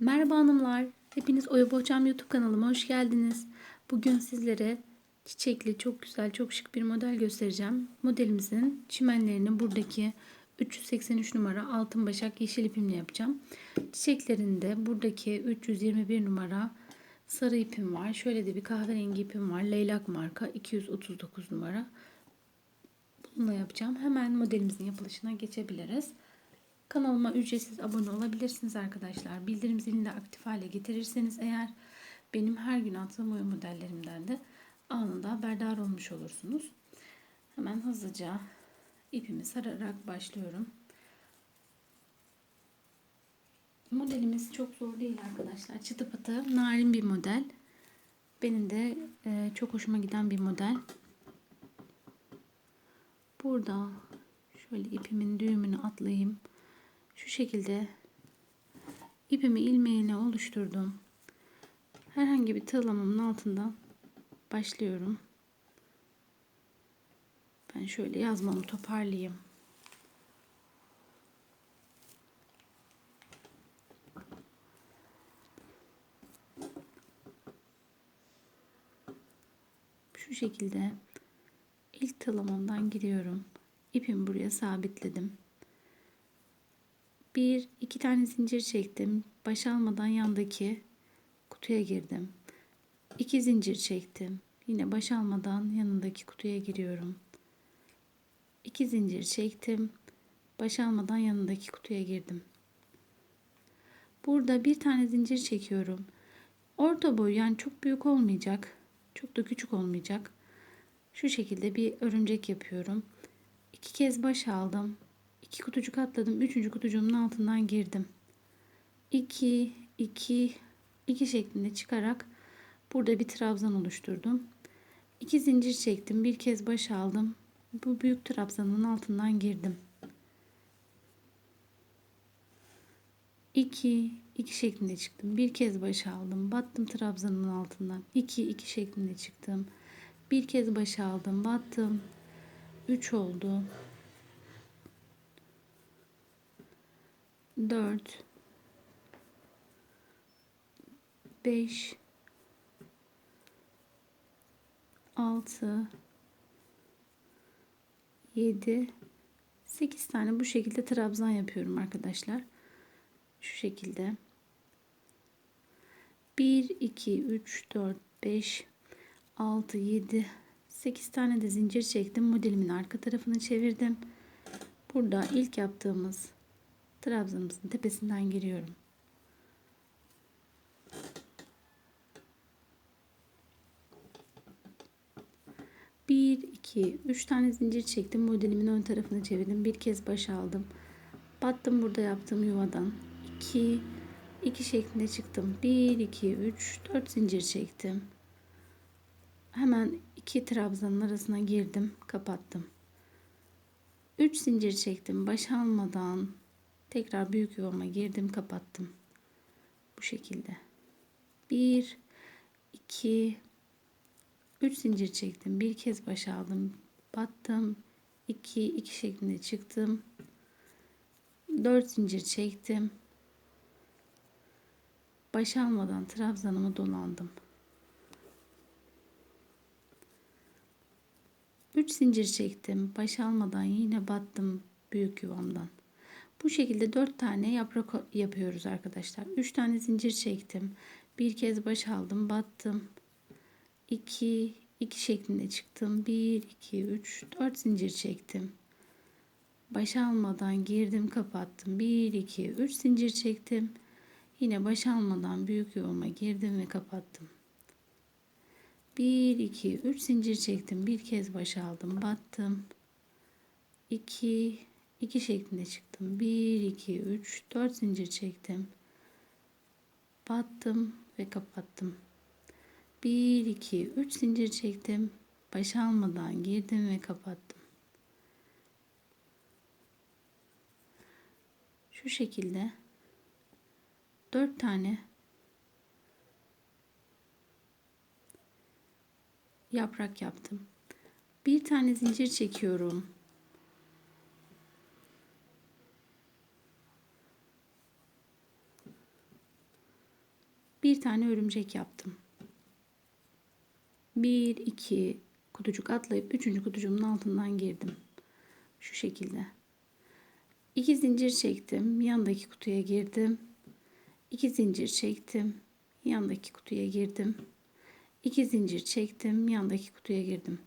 Merhaba hanımlar. Hepiniz Oya Bohçam YouTube kanalıma hoş geldiniz. Bugün sizlere çiçekli çok güzel çok şık bir model göstereceğim. Modelimizin çimenlerini buradaki 383 numara altın başak yeşil ipimle yapacağım. Çiçeklerinde buradaki 321 numara sarı ipim var. Şöyle de bir kahverengi ipim var. Leylak marka 239 numara. Bununla yapacağım. Hemen modelimizin yapılışına geçebiliriz. Kanalıma ücretsiz abone olabilirsiniz arkadaşlar. Bildirim zilini de aktif hale getirirseniz eğer benim her gün attığım oyun modellerimden de anında haberdar olmuş olursunuz. Hemen hızlıca ipimi sararak başlıyorum. Modelimiz çok zor değil arkadaşlar. Çıtı pıtı narin bir model. Benim de e, çok hoşuma giden bir model. Burada şöyle ipimin düğümünü atlayayım. Şu şekilde ipimi ilmeğine oluşturdum. Herhangi bir tığlamamın altından başlıyorum. Ben şöyle yazmamı toparlayayım. Şu şekilde ilk tığlamamdan giriyorum. İpimi buraya sabitledim. Bir iki tane zincir çektim. Baş almadan yandaki kutuya girdim. İki zincir çektim. Yine baş almadan yanındaki kutuya giriyorum. İki zincir çektim. Baş almadan yanındaki kutuya girdim. Burada bir tane zincir çekiyorum. Orta boy yani çok büyük olmayacak. Çok da küçük olmayacak. Şu şekilde bir örümcek yapıyorum. İki kez baş aldım. İki kutucuk atladım. Üçüncü kutucuğumun altından girdim. 2, 2, 2 şeklinde çıkarak burada bir trabzan oluşturdum. İki zincir çektim. Bir kez baş aldım. Bu büyük trabzanın altından girdim. 2, 2 şeklinde çıktım. Bir kez baş aldım. Battım trabzanın altından. 2, 2 şeklinde çıktım. Bir kez baş aldım. Battım. 3 oldu. 4 5 6 7 8 tane bu şekilde trabzan yapıyorum arkadaşlar. Şu şekilde 1 2 3 4 5 6 7 8 tane de zincir çektim. Modelimin arka tarafını çevirdim. Burada ilk yaptığımız trabzanımızın tepesinden giriyorum. Bir, iki, üç tane zincir çektim. Modelimin ön tarafını çevirdim. Bir kez baş aldım. Battım burada yaptığım yuvadan. 2 2 şeklinde çıktım. 1 2 3 4 zincir çektim. Hemen iki trabzanın arasına girdim, kapattım. 3 zincir çektim. Baş almadan Tekrar büyük yuvama girdim kapattım. Bu şekilde. 1 2 3 zincir çektim. Bir kez baş aldım. Battım. 2 2 şeklinde çıktım. 4 zincir çektim. Baş almadan trabzanımı dolandım. 3 zincir çektim. Baş almadan yine battım büyük yuvamdan. Bu şekilde 4 tane yaprak yapıyoruz arkadaşlar. 3 tane zincir çektim. Bir kez baş aldım, battım. 2 2 şeklinde çıktım. 1 2 3 4 zincir çektim. Baş almadan girdim, kapattım. 1 2 3 zincir çektim. Yine baş almadan büyük yuvama girdim ve kapattım. 1 2 3 zincir çektim. Bir kez baş aldım, battım. 2 2 şeklinde çıktım. 1 2 3 4 zincir çektim. Battım ve kapattım. 1 2 3 zincir çektim. Baş almadan girdim ve kapattım. Şu şekilde 4 tane yaprak yaptım. Bir tane zincir çekiyorum. Bir tane örümcek yaptım. 1 2 kutucuk atlayıp 3. kutucuğumun altından girdim. Şu şekilde. 2 zincir çektim. Yandaki kutuya girdim. 2 zincir çektim. Yandaki kutuya girdim. 2 zincir çektim. Yandaki kutuya girdim.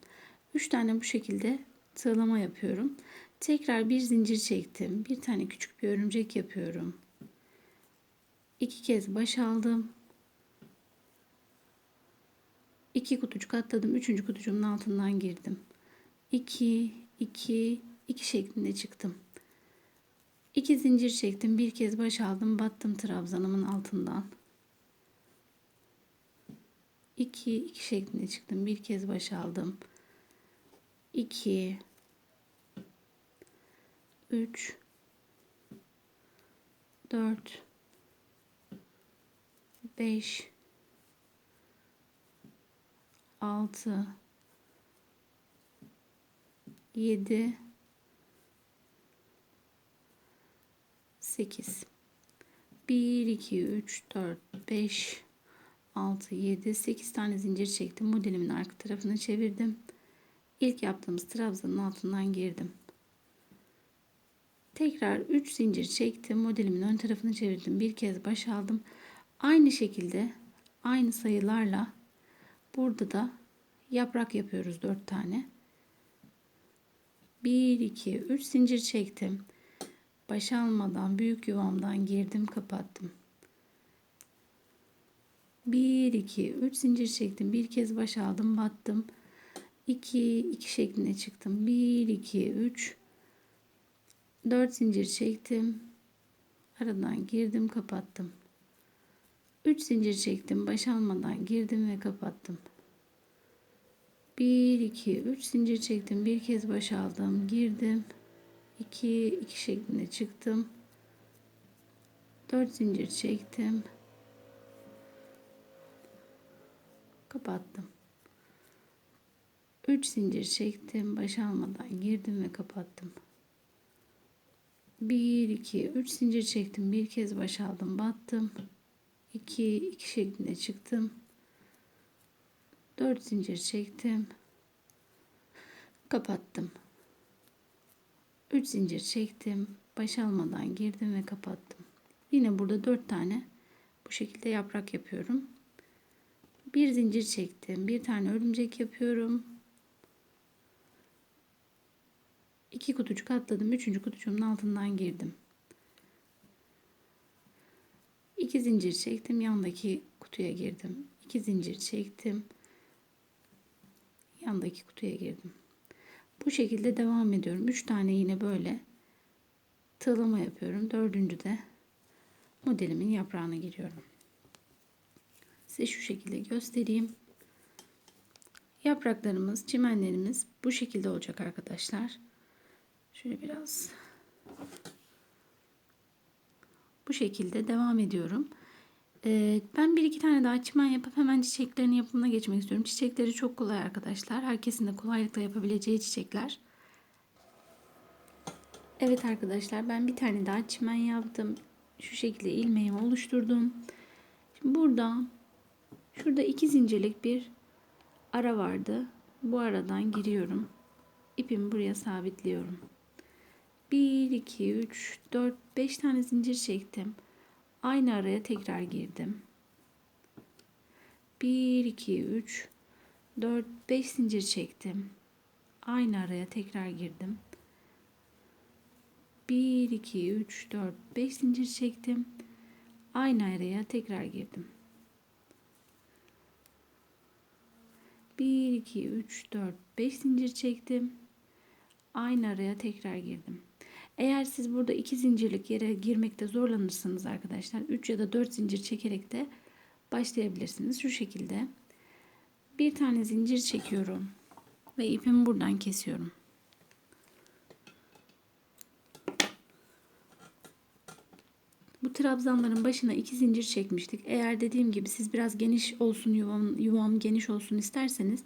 3 tane bu şekilde sığlama yapıyorum. Tekrar bir zincir çektim. Bir tane küçük bir örümcek yapıyorum. İki kez baş aldım. İki kutucuk atladım. Üçüncü kutucuğumun altından girdim. İki, iki, iki şeklinde çıktım. İki zincir çektim. Bir kez baş aldım. Battım trabzanımın altından. İki, iki şeklinde çıktım. Bir kez baş aldım. İki, üç, dört, beş, altı, yedi, sekiz. Bir, iki, üç, dört, beş, altı, yedi, sekiz tane zincir çektim. Modelimin arka tarafını çevirdim. İlk yaptığımız trabzanın altından girdim. Tekrar 3 zincir çektim. Modelimin ön tarafını çevirdim. Bir kez baş aldım. Aynı şekilde aynı sayılarla burada da yaprak yapıyoruz 4 tane. 1 2 3 zincir çektim. Baş almadan büyük yuvamdan girdim, kapattım. 1 2 3 zincir çektim. Bir kez baş aldım, battım. 2 2 şeklinde çıktım. 1 2 3 4 zincir çektim. Aradan girdim, kapattım. 3 zincir çektim. Baş almadan girdim ve kapattım. 1 2 3 zincir çektim. Bir kez baş aldım, girdim. 2 2 şeklinde çıktım. 4 zincir çektim. Kapattım. 3 zincir çektim. Baş almadan girdim ve kapattım. 1 2 3 zincir çektim. Bir kez baş aldım, battım. 2 2 şeklinde çıktım. 4 zincir çektim. Kapattım. 3 zincir çektim. Baş almadan girdim ve kapattım. Yine burada 4 tane bu şekilde yaprak yapıyorum. Bir zincir çektim. Bir tane örümcek yapıyorum. iki kutucuk atladım. Üçüncü kutucuğumun altından girdim. İki zincir çektim. Yandaki kutuya girdim. İki zincir çektim. Yandaki kutuya girdim. Bu şekilde devam ediyorum. Üç tane yine böyle tığlama yapıyorum. Dördüncü de modelimin yaprağına giriyorum. Size şu şekilde göstereyim. Yapraklarımız, çimenlerimiz bu şekilde olacak arkadaşlar. Şöyle biraz bu şekilde devam ediyorum. Ee, ben bir iki tane daha çimen yapıp hemen çiçeklerin yapımına geçmek istiyorum. Çiçekleri çok kolay arkadaşlar. Herkesin de kolaylıkla yapabileceği çiçekler. Evet arkadaşlar ben bir tane daha çimen yaptım. Şu şekilde ilmeğimi oluşturdum. Şimdi burada şurada iki zincirlik bir ara vardı. Bu aradan giriyorum. İpimi buraya sabitliyorum. 1, 2, 3, 4, 5 tane zincir çektim. Aynı araya tekrar girdim. 1, 2, 3, 4, 5 zincir çektim. Aynı araya tekrar girdim. 1, 2, 3, 4, 5 zincir çektim. Aynı araya tekrar girdim. 1, 2, 3, 4, 5 zincir çektim. Aynı araya tekrar girdim. Eğer siz burada iki zincirlik yere girmekte zorlanırsanız arkadaşlar 3 ya da 4 zincir çekerek de başlayabilirsiniz. Şu şekilde bir tane zincir çekiyorum ve ipimi buradan kesiyorum. Bu trabzanların başına iki zincir çekmiştik. Eğer dediğim gibi siz biraz geniş olsun yuvam, yuvam geniş olsun isterseniz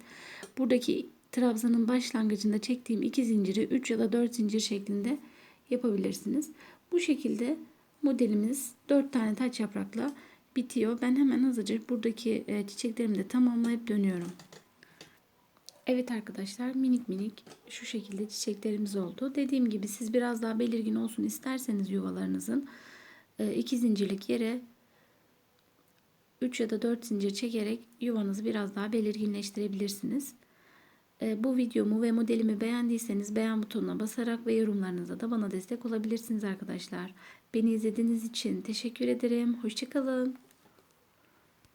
buradaki trabzanın başlangıcında çektiğim iki zinciri 3 ya da 4 zincir şeklinde yapabilirsiniz. Bu şekilde modelimiz 4 tane taç yaprakla bitiyor. Ben hemen hızlıca buradaki e, çiçeklerimi de tamamlayıp dönüyorum. Evet arkadaşlar minik minik şu şekilde çiçeklerimiz oldu. Dediğim gibi siz biraz daha belirgin olsun isterseniz yuvalarınızın e, iki zincirlik yere 3 ya da 4 zincir çekerek yuvanızı biraz daha belirginleştirebilirsiniz. E, bu videomu ve modelimi beğendiyseniz beğen butonuna basarak ve yorumlarınıza da bana destek olabilirsiniz arkadaşlar. Beni izlediğiniz için teşekkür ederim. Hoşçakalın.